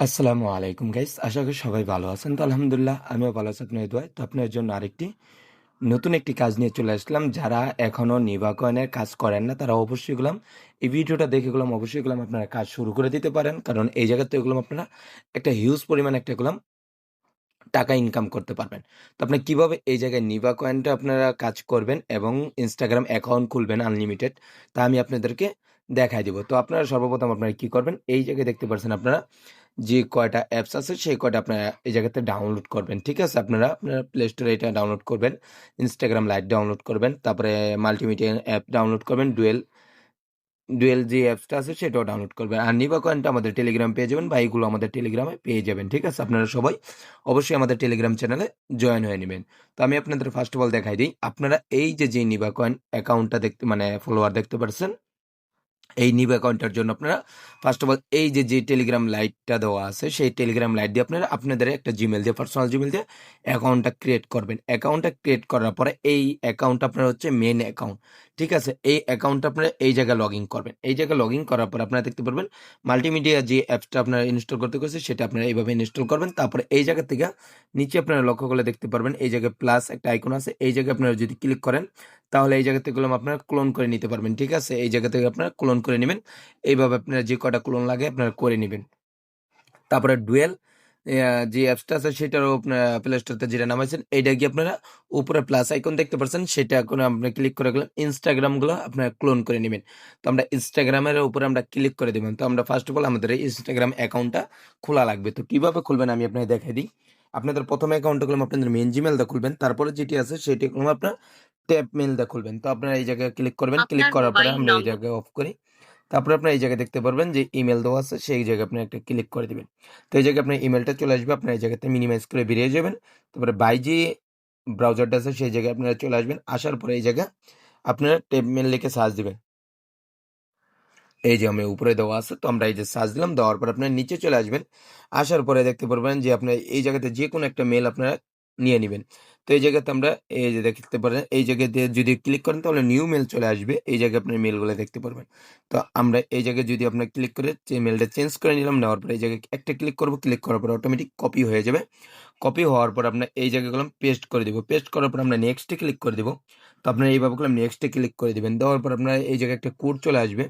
আসসালামু আলাইকুম গাইস আশা করি সবাই ভালো আছেন। তো আলহামদুলিল্লাহ, আমিও ভালো আছি আপনার দোয়ায়। তো আপনার জন্য আরেকটি নতুন একটি কাজ নিয়ে চলে আসলাম। যারা এখনও নিভা কয়েনের কাজ করেন না, তারা অবশ্যই গেলাম এই ভিডিওটা দেখে গেলাম অবশ্যই গেলাম আপনারা কাজ শুরু করে দিতে পারেন। কারণ এই জায়গাতে গেলাম আপনারা একটা হিউজ পরিমাণ একটা গেলাম টাকা ইনকাম করতে পারবেন। তো আপনি কীভাবে এই জায়গায় নিভা কয়েনটা আপনারা কাজ করবেন এবং ইনস্টাগ্রাম অ্যাকাউন্ট খুলবেন আনলিমিটেড তা আমি আপনাদেরকে দেখাই দিব। তো আপনারা সর্বপ্রথম আপনারা কি করবেন? এই জায়গায় দেখতে পাচ্ছেন আপনারা যে কয়টা অ্যাপস আছে, সেই কয়টা আপনারা এই জায়গাতে ডাউনলোড করবেন। ঠিক আছে? আপনারা আপনারা প্লে স্টোরে এটা ডাউনলোড করবেন ইনস্টাগ্রাম লাইট ডাউনলোড করবেন, তারপরে মাল্টিমিডিয়া অ্যাপ ডাউনলোড করবেন ডুয়েল ডুয়েল যে অ্যাপসটা আছে সেটাও ডাউনলোড করবেন। আর নিবা কয়েনটা আমাদের টেলিগ্রাম পেয়ে যাবেন, বা এইগুলো আমাদের টেলিগ্রামে পেয়ে যাবেন। ঠিক আছে? আপনারা সবাই অবশ্যই আমাদের টেলিগ্রাম চ্যানেলে জয়েন হয়ে নেবেন। তো আমি আপনাদের ফার্স্ট অফ অল দেখাই দিই, আপনারা এই যে যে নিবা কয়েন অ্যাকাউন্টটা দেখতে মানে ফলোয়ার দেখতে পাচ্ছেন এই নিউ অ্যাকাউন্টের জন্য আপনারা ফার্স্ট অফ অল এই যে যে টেলিগ্রাম লাইটটা দেওয়া আছে, সেই টেলিগ্রাম লাইট দিয়ে আপনারা আপনাদের একটা জিমেল দিয়ে পার্সোনাল জিমেল দিয়ে অ্যাকাউন্টটা ক্রিয়েট করবেন। অ্যাকাউন্টটা ক্রিয়েট করার পরে এই অ্যাকাউন্ট আপনার হচ্ছে মেন অ্যাকাউন্ট ঠিক আছে? এই অ্যাকাউন্টটা আপনারা এই জায়গায় লগ ইন করবেন। এই জায়গায় লগ ইন করার পর আপনারা দেখতে পারবেন মাল্টিমিডিয়া যে অ্যাপসটা আপনারা ইনস্টল করতে গেছে সেটা আপনারা এইভাবে ইনস্টল করবেন। তারপরে এই জায়গা থেকে নিচে আপনারা লক্ষ্য করলে দেখতে পারবেন, এই জায়গায় প্লাস একটা আইকন আছে। এই জায়গায় আপনারা যদি ক্লিক করেন, তাহলে এই জায়গা থেকে আপনারা ক্লোন করে নিতে পারবেন, ঠিক আছে? এই জায়গা থেকে আপনারা ক্লোন করে নেবেন। এইভাবে আপনারা যে কটা ক্লোন লাগে আপনারা করে নেবেন। তারপরে ডুয়েল যে অ্যাপসটা আছে সেটারও আপনার প্লে স্টোরতে যেটা নামাইছেন, এইটা কি আপনারা উপরে প্লাস আইকন দেখতে পাচ্ছেন সেটা এখন আপনি ক্লিক করে গেলেন ইনস্টাগ্রামগুলো আপনারা ক্লোন করে নেবেন। তো আমরা ইনস্টাগ্রামের উপরে আমরা ক্লিক করে দেবেন। তো আমরা ফার্স্ট অফ অল আমাদের ইনস্টাগ্রাম অ্যাকাউন্টটা খোলা লাগবে। তো কীভাবে খুলবেন আমি আপনাকে দেখাই দিই। আপনাদের প্রথম অ্যাকাউন্টটা করলাম আপনাদের মেন জিমেলটা খুলবেন তারপরে যেটি আছে সেটি করলাম আপনার ট্যাপ মেলটা খুলবেন। তো আপনারা এই জায়গায় ক্লিক করবেন ক্লিক করার পরে আমরা এই জায়গায় অফ করি। তারপরে আপনার এই জায়গায় দেখতে পারবেন যে ইমেল দেওয়া আছে সেই জায়গায় আপনি একটা ক্লিক করে দিবেন। তো এই জায়গায় আপনার ইমেলটা চলে আসবে আপনার এই জায়গাতে মিনিমাইজ করে বেরিয়ে যাবেন। তারপরে বাই যে ব্রাউজারটা আছে সেই জায়গায় আপনারা চলে আসবেন। আসার পরে এই জায়গায় আপনারা টেপ মেল লিখে সার্চ দিবেন। এই যে আমি উপরে দেওয়া আছে, তো আমরা এই যে সার্চ দিলাম, দেওয়ার পর আপনার নিচে চলে আসবেন। আসার পরে দেখতে পারবেন যে আপনার এই জায়গাতে যে কোনো একটা মেল আপনারা নিয়ে নেবেন। তো এই জায়গাতে আমরা এই যে দেখতে পারেন এই জায়গাতে যদি ক্লিক করেন তাহলে নিউ মেল চলে আসবে, এই জায়গায় আপনার মেলগুলো দেখতে পারবেন। তো আমরা এই জায়গায় যদি আপনার ক্লিক করে যে মেলটা চেঞ্জ করে নিলাম, নেওয়ার পরে এই জায়গায় একটা ক্লিক করব ক্লিক করার পর অটোমেটিক কপি হয়ে যাবে। কপি হওয়ার পর আপনার এই জায়গাগুলো পেস্ট করে দিব। পেস্ট করার পর আমরা নেক্সটে ক্লিক করে দিব। তো আপনার এইভাবে করলাম নেক্সটে ক্লিক করে দিবেন। দেওয়ার পর আপনার এই জায়গায় একটা কোড চলে আসবে।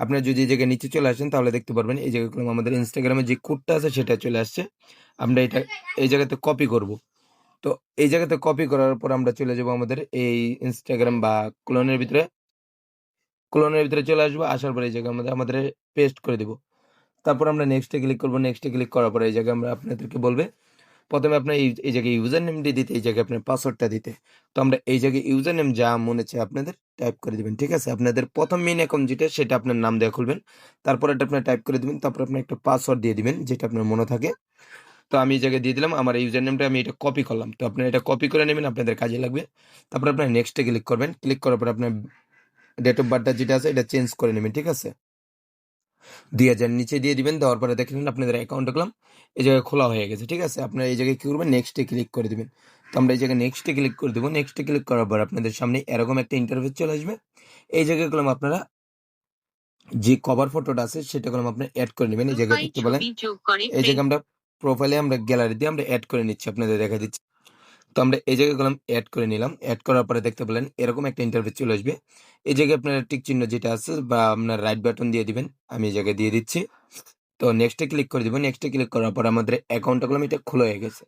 আপনার যদি এই জায়গায় নিচে চলে আসেন, তাহলে দেখতে পারবেন এই জায়গাগুলো আমাদের ইনস্টাগ্রামে যে কোডটা আছে, সেটা চলে আসছে। আমরা এটা এই জায়গাতে কপি করব। তো এই জায়গাতে কপি করার পর আমরা চলে যাব আমাদের এই ইনস্টাগ্রাম বা ক্লোনের ভিতরে। ক্লোনের ভিতরে চলে আসব, আসার পর এই জায়গায় আমাদের আমাদের পেস্ট করে দেব। তারপর আমরা নেক্সটে ক্লিক করব। নেক্সটে ক্লিক করার পরে এই জায়গায় আমরা আপনাদেরকে বলবে প্রথমে আপনার এই এই জায়গায় ইউজার নেমটি দিতে, এই জায়গায় আপনার পাসওয়ার্ডটা দিতে। তো আমরা এই জায়গায় ইউজার নেম যা মনে চায় আপনাদের টাইপ করে দিবেন, ঠিক আছে? আপনাদের প্রথম মেন অ্যাকাউন্ট যেটা, সেটা আপনার নাম দেওয়া খুলবেন। তারপর এটা আপনার টাইপ করে দিবেন, তারপর আপনি একটা পাসওয়ার্ড দিয়ে দিবেন, যেটা আপনার মনে থাকে। তো আমি এই জায়গায় দিয়ে দিলাম, আমার ইউজার নেমটা আমি এটা কপি করলাম। তো আপনারা এটা কপি করে নেবেন, আপনাদের কাজে লাগবে। তারপর আপনার নেক্সটে ক্লিক করবেন। ক্লিক করার পর আপনার ডেট অফ বার্থটা যেটা আছে, এটা চেঞ্জ করে নেবেন, ঠিক আছে? দুই হাজার নিচে দিয়ে দিবেন দেওয়ার পরে দেখলেন আপনাদের অ্যাকাউন্ট করলাম এই জায়গায় খোলা হয়ে গেছে ঠিক আছে? আপনারা এই জায়গায় কী করবেন? নেক্সটে ক্লিক করে দিবেন। তো আমরা এই জায়গায় নেক্সটে ক্লিক করে দেবো। নেক্সটে ক্লিক করার পর আপনাদের সামনে এরকম একটা ইন্টারভিউ চলে আসবে। এই জায়গায় করলাম আপনারা যে কভার ফটোটা আছে সেটা করলাম আপনারা অ্যাড করে নেবেন। এই জায়গায় দেখতে বলেন এই জায়গায় আমরা প্রোফাইলে আমরা গ্যালারি দিয়ে আমরা অ্যাড করে নিচ্ছি আপনাদের দেখা দিচ্ছি। তো আমরা এই জায়গায় গেলাম অ্যাড করে নিলাম। অ্যাড করার পরে দেখতে পেলেন এরকম একটা ইন্টারভিউ চলে আসবে। এই জায়গায় আপনার টিক চিহ্ন যেটা আছে বা আপনার রাইট বাটন দিয়ে দিবেন, আমি এই জায়গায় দিয়ে দিচ্ছি। তো নেক্সটে ক্লিক করে দিব নেক্সটে ক্লিক করার পর আমাদের অ্যাকাউন্টটা এটা খোলা হয়ে গেছে।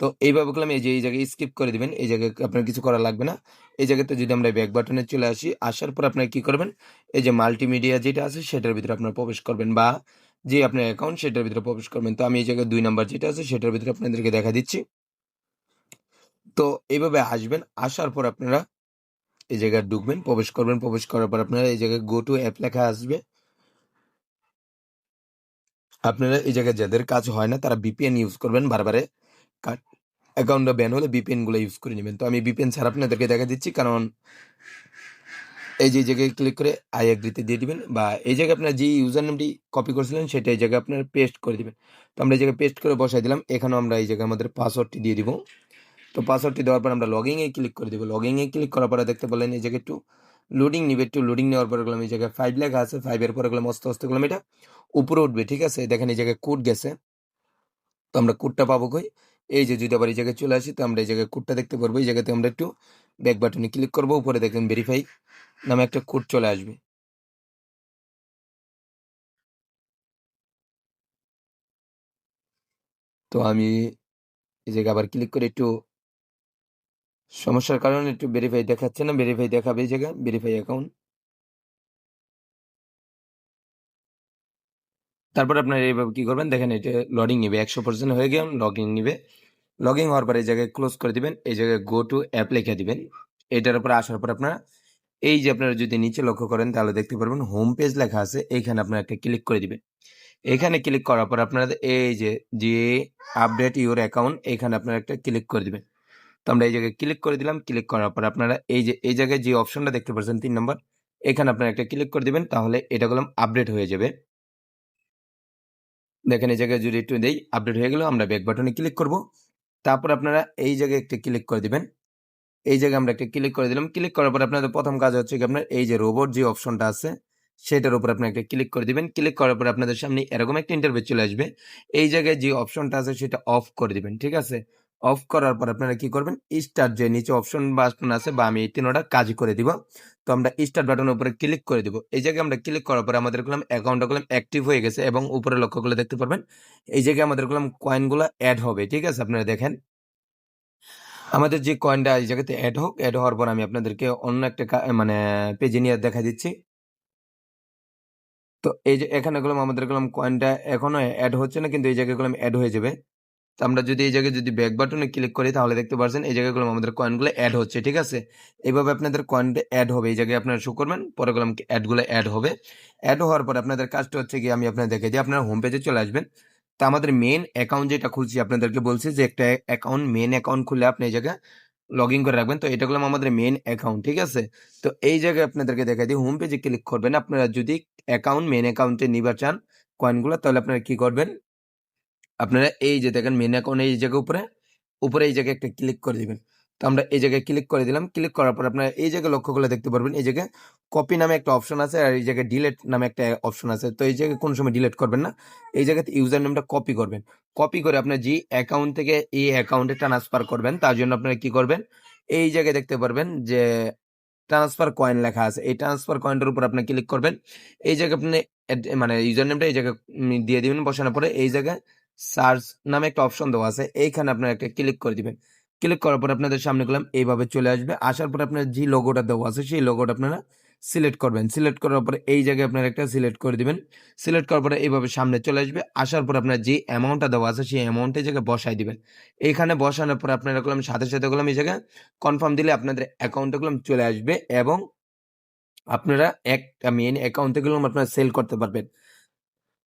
তো এইভাবে করলাম এই যে এই জায়গায় স্কিপ করে দিবেন। এই জায়গায় আপনার কিছু করা লাগবে না। এই জায়গাতে যদি আমরা ব্যাক বাটনে চলে আসি, আসার পর আপনার কি করবেন? এই যে মাল্টিমিডিয়া যেটা আছে সেটার ভিতরে আপনার প্রবেশ করবেন বা যে আপনার অ্যাকাউন্ট সেটার ভিতরে প্রবেশ করবেন। তো আমি এই জায়গায় দুই নাম্বার যেটা আছে সেটার ভিতরে আপনাদেরকে দেখা দিচ্ছি। তো এইভাবে আসবেন। আসার পর আপনারা এই জায়গায় ঢুকবেন, প্রবেশ করবেন। প্রবেশ করার পর আপনারা এই জায়গায় গো টু অ্যাপ লেখা আসবে। আপনারা এই জায়গায় যাদের কাজ হয় না, তারা বিপিএন ইউজ করবেন বারবারে। অ্যাকাউন্টটা ব্যান হলে বিপিএনগুলো ইউজ করে নেবেন। তো আমি বিপিএন ছাড়া আপনাদেরকে দেখা দিচ্ছি, কারণ এই যে জায়গায় ক্লিক করে আই এগ্রিতে দিয়ে দিবেন বা এই জায়গায় আপনার যে ইউজার নামটি কপি করেছিলেন, সেটা এই জায়গায় আপনার পেস্ট করে দিবেন। তো আমরা এই জায়গায় পেস্ট করে বসাই দিলাম। এখানেও আমরা এই জায়গায় আমাদের পাসওয়ার্ডটি দিয়ে দিব। তো পাসওয়ার্ডটি দেওয়ার পর আমরা লগিংয়ে ক্লিক করে দেবো। লগিংয়ে ক্লিক করার পরে দেখতে পেলেন এই জায়গায় একটু লোডিং নিবে, একটু লোডিং নেওয়ার পরে গেলাম এই জায়গায় ফাইভ লেখা আছে ফাইভের পরে গেলাম অস্তে অস্তে গেলাম এটা উপরে উঠবে, ঠিক আছে? দেখেন এই জায়গায় কোড গেছে। তো আমরা কোডটা পাবো কই? এই যে যদি আবার এই জায়গায় চলে আসি, তো আমরা এই জায়গায় কোডটা দেখতে পারব। এই জায়গাতে আমরা একটু ব্যাক বাটনে ক্লিক করব, উপরে দেখেন ভেরিফাই নামে একটা কোড চলে আসবে। তো আমি এই জায়গায় আবার ক্লিক করে একটু সমস্যার কারণে একটু ভেরিফাই দেখাচ্ছে না ভেরিফাই দেখাবে এই জায়গায় ভেরিফাই অ্যাকাউন্ট তারপর আপনার এইভাবে কি করবেন, দেখেন এটা লডিং নিবে, একশো পার্সেন্ট হয়ে গেলে লগ লগ ইন হওয়ার পরে এই জায়গায় ক্লোজ করে দিবেন, এই জায়গায় গো টু অ্যাপ লিখে দিবেন। এটার উপর আসার পর আপনারা, এই যে আপনারা যদি নিচে লক্ষ্য করেন, তাহলে দেখতে পারবেন হোম পেজ লেখা আছে এইখানে আপনারা একটা ক্লিক করে দিবেন। এখানে ক্লিক করার পর আপনারা এই যে যে আপডেট ইউর অ্যাকাউন্ট এখানে আপনারা একটা ক্লিক করে দিবেন। তো আমরা এই জায়গায় ক্লিক করে দিলাম ক্লিক করার পর আপনারা এই যে, এই জায়গায় যে অপশনটা দেখতে পাচ্ছেন, তিন নম্বর, এখানে আপনারা একটা ক্লিক করে দিবেন, তাহলে এটা করলাম আপডেট হয়ে যাবে। দেখেন, এই জায়গায় যদি একটু দেই আপডেট হয়ে গেল, আমরা ব্যাক বাটনে ক্লিক করব। তারপর আপনারা এই জায়গায় একটা ক্লিক করে দিবেন। এই জায়গায় আমরা একটা ক্লিক করে দিলাম। ক্লিক করার পর আপনাদের প্রথম কাজ হচ্ছে কি আপনার, এই যে রোবট যে অপশনটা আছে, সেটার উপর আপনি একটা ক্লিক করে দিবেন। ক্লিক করার পর আপনাদের সামনে এরকম একটা ইন্টারভিউ চলে আসবে। এই জায়গায় যে অপশনটা আছে, সেটা অফ করে দিবেন, ঠিক আছে? অফ করার পর আপনারা কি করবেন? স্টার্ট যে নিচে অপশন বাটন আছে বা আমি এই তিনোটা কাজ করে দিব। তো আমরা স্টার্ট বাটনের উপরে ক্লিক করে দিব। এই জায়গায় আমরা ক্লিক করার পর আমাদের করলাম অ্যাকাউন্টটা করলাম অ্যাক্টিভ হয়ে গেছে এবং উপরে লক্ষ্য করলে দেখতে পারবেন। এই জায়গায় আমাদের করলাম কয়েনগুলো অ্যাড হবে, ঠিক আছে? আপনারা দেখেন। আমাদের যে কয়েনটা এই জায়গাতে অ্যাড হোক অ্যাড হওয়ার পর আমি আপনাদেরকে অন্য একটা মানে পেজে নিয়ে দেখা দিচ্ছি। তো এই যে এখানে গেলাম আমাদের গেলাম কয়েনটা এখনও অ্যাড হচ্ছে না, কিন্তু এই জায়গায় গেলাম অ্যাড হয়ে যাবে। আমরা যদি এই জায়গায় যদি ব্যাক বাটনে ক্লিক করি, তাহলে দেখতে পাচ্ছেন এই জায়গায় গেলাম আমাদের কয়েনগুলো অ্যাড হচ্ছে, ঠিক আছে? এইভাবে আপনাদের কয়েনটা অ্যাড হবে, এই জায়গায় আপনারা শো করবেন, পরে গেলাম অ্যাডগুলো অ্যাড হবে। অ্যাড হওয়ার পর আপনাদের কাজটা হচ্ছে কি আমি আপনাদের দেখে দিই, আপনারা হোম পেজে চলে আসবেন। তা আমাদের মেন অ্যাকাউন্ট যেটা খুলছি, আপনাদেরকে বলছি যে একটা অ্যাকাউন্ট মেন অ্যাকাউন্ট খুলে আপনি এই জায়গায় লগ ইন করে রাখবেন। তো এটা করলাম আমাদের মেন অ্যাকাউন্ট ঠিক আছে? তো এই জায়গায় আপনাদেরকে দেখাই দিই হোম পেজে ক্লিক করবেন। আপনারা যদি অ্যাকাউন্ট মেন অ্যাকাউন্টে নিবার চান কয়েনগুলো তাহলে আপনারা কি করবেন? আপনারা এই যে দেখেন মেন অ্যাকাউন্ট এই জায়গায় উপরে উপরে এই জায়গায় একটা ক্লিক করে দিবেন তো আমরা এই জায়গায় ক্লিক করে দিলাম ক্লিক করার পর আপনারা এই জায়গায় লক্ষ্য করলে দেখতে পারবেন এই জায়গায় কপি নামে একটা অপশন আছে আর এই জায়গায় ডিলেট নামে একটা অপশন আছে তো এই জায়গায় কোনো সময় ডিলেট করবেন না এই জায়গাতে ইউজার নেমটা কপি করবেন কপি করে আপনার যে অ্যাকাউন্ট থেকে এই অ্যাকাউন্টে ট্রান্সফার করবেন তার জন্য আপনারা কি করবেন এই জায়গায় দেখতে পারবেন যে ট্রান্সফার কয়েন লেখা আছে এই ট্রান্সফার কয়েনটার উপর আপনি ক্লিক করবেন এই জায়গায় আপনি মানে ইউজার নেমটা এই জায়গায় দিয়ে দিবেন বসানোর পরে এই জায়গায় সার্চ নামে একটা অপশন দেওয়া আছে। এইখানে আপনারা একটা ক্লিক করে দিবেন। ক্লিক করার পর আপনাদের সামনে গেলাম, এইভাবে চলে আসবে। আসার পর আপনার যে লোগোটা দেওয়া আছে, সেই লোগোটা আপনারা সিলেক্ট করবেন। সিলেক্ট করার পরে এই জায়গায় আপনারা একটা সিলেক্ট করে দিবেন। সিলেক্ট করার পরে এইভাবে সামনে চলে আসবে। আসার পর আপনার যে অ্যামাউন্টটা দেওয়া আছে, সেই অ্যামাউন্টের জায়গায় বসাই দিবেন। এইখানে বসানোর পর আপনারা করলাম সাথে সাথে করলাম এই জায়গায় কনফার্ম দিলে আপনাদের অ্যাকাউন্টে করলাম চলে আসবে এবং আপনারা একটা মেন অ্যাকাউন্টে গেলাম, আপনারা সেল করতে পারবেন।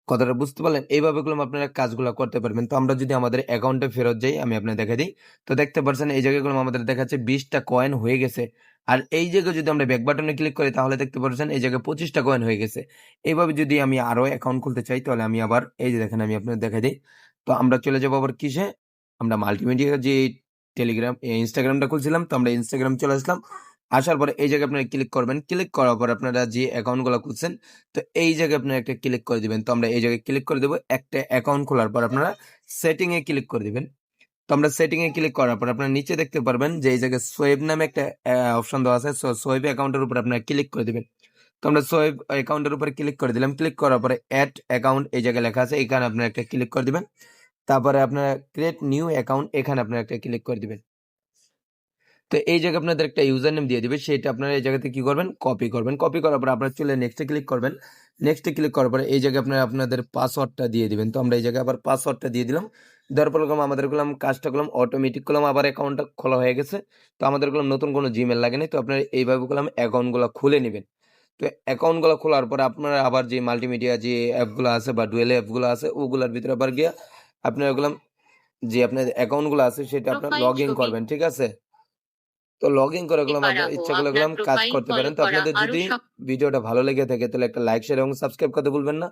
কথাটা বুঝতে পারলেন? এইভাবে গুলো আপনারা কাজগুলো করতে পারবেন। তো আমরা যদি আমাদের অ্যাকাউন্টে ফেরত যাই, আমি আপনার দেখা দিই। তো দেখতে পাচ্ছেন এই জায়গাগুলো আমাদের দেখাচ্ছে বিশটা কয়েন হয়ে গেছে। আর এই জায়গায় যদি আমরা ব্যাক বাটনে ক্লিক করি, তাহলে দেখতে পাচ্ছেন এই জায়গায় পঁচিশটা কয়েন হয়ে গেছে। এইভাবে যদি আমি আরও অ্যাকাউন্ট খুলতে চাই, তাহলে আমি আবার, এই যে দেখেন, আমি আপনার দেখা দিই। তো আমরা চলে যাব আবার কিসে? আমরা মাল্টিমিডিয়া যে টেলিগ্রাম ইনস্টাগ্রামটা খুলছিলাম, তো আমরা ইনস্টাগ্রাম চলে আসলাম। আসার পরে এই জায়গায় আপনারা ক্লিক করবেন। ক্লিক করার পর আপনারা যে অ্যাকাউন্টগুলো খুঁজছেন, তো এই জায়গায় আপনারা একটা ক্লিক করে দিবেন। তো আমরা এই জায়গায় ক্লিক করে দেবো। একটা অ্যাকাউন্ট খোলার পর আপনারা সেটিংয়ে ক্লিক করে দিবেন। তো আমরা সেটিংয়ে ক্লিক করার পর আপনারা নিচে দেখতে পারবেন যে এই জায়গায় সোয়েব নামে একটা অপশন দেওয়া আছে। সো সোয়েব অ্যাকাউন্টের উপর আপনারা ক্লিক করে দিবেন। তো আমরা সোয়েব অ্যাকাউন্টের উপরে ক্লিক করে দিলাম। ক্লিক করার পরে অ্যাড অ্যাকাউন্ট এই জায়গায় লেখা আছে। এখানে আপনারা একটা ক্লিক করে দিবেন। তারপরে আপনারা ক্রিয়েট নিউ অ্যাকাউন্ট এখানে আপনারা একটা ক্লিক করে দিবেন। তো এই জায়গায় আপনাদের একটা ইউজার নেম দিয়ে দিবে সেটা আপনারা এই জায়গাতে কি করবেন? কপি করবেন। কপি করার পর আপনারা চলে নেক্সটে ক্লিক করবেন। নেক্সটে ক্লিক করার পরে এই জায়গায় আপনারা আপনাদের পাসওয়ার্ডটা দিয়ে দিবেন। তো আমরা এই জায়গায় আবার পাসওয়ার্ডটা দিয়ে দিলাম। দেওয়ার পর করলাম আমাদের করলাম কাজটা করলাম অটোমেটিক করলাম আবার অ্যাকাউন্টটা খোলা হয়ে গেছে। তো আমাদের করলাম নতুন কোনো জিমেল লাগে নাই তো আপনারা এইভাবে করলাম অ্যাকাউন্টগুলো খুলে নেবেন। তো অ্যাকাউন্টগুলো খোলার পরে আপনারা আবার যে মাল্টিমিডিয়া যে অ্যাপগুলো আছে বা ডুয়েল অ্যাপগুলো আছে ওগুলোর ভিতরে আবার গিয়ে আপনারা ওগুলাম যে আপনার অ্যাকাউন্টগুলো আছে সেটা আপনার লগ ইন করবেন ঠিক আছে? তো লগ ইন করে গেলাম ইচ্ছা করলে গেলাম কাজ করতে পারেন। তো আপনাদের যদি ভিডিওটা ভালো লেগে থাকে তাহলে একটা লাইক শেয়ার এবং সাবস্ক্রাইব করতে ভুলবেন না।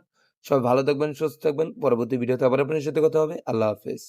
সবাই ভালো থাকবেন সুস্থ থাকবেন। পরবর্তী ভিডিওতে আবার আপনার সাথে কথা হবে। আল্লাহ হাফেজ।